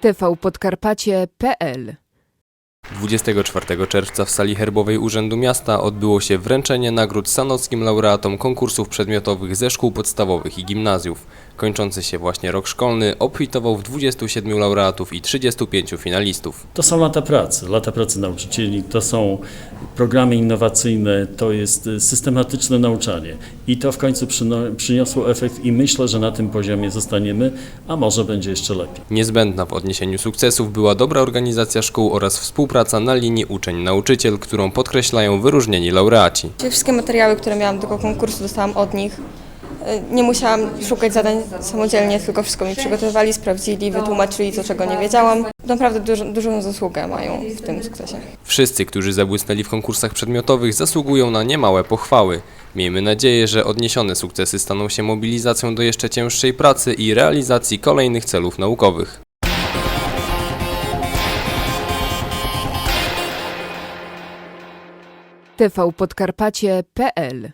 tvpodkarpacie.pl 24 czerwca w sali herbowej Urzędu Miasta odbyło się wręczenie nagród sanockim laureatom konkursów przedmiotowych ze szkół podstawowych i gimnazjów. Kończący się właśnie rok szkolny obfitował w 27 laureatów i 35 finalistów. To są lata pracy, lata pracy nauczycieli, to są programy innowacyjne, to jest y, systematyczne nauczanie i to w końcu przyniosło efekt i myślę, że na tym poziomie zostaniemy, a może będzie jeszcze lepiej. Niezbędna w odniesieniu sukcesów była dobra organizacja szkół oraz współpraca na linii uczeń-nauczyciel, którą podkreślają wyróżnieni laureaci. Wszystkie materiały, które miałam do konkursu, dostałam od nich. Y, Nie musiałam szukać zadań samodzielnie, tylko wszystko mi przygotowywali, sprawdzili, wytłumaczyli to, czego nie wiedziałam. Naprawdę dużo, dużą zasługę mają w tym sukcesie. Wszyscy, którzy zabłysnęli w konkursach przedmiotowych, zasługują na niemałe pochwały. Miejmy nadzieję, że odniesione sukcesy staną się mobilizacją do jeszcze cięższej pracy i realizacji kolejnych celów naukowych. tvpodkarpacie.pl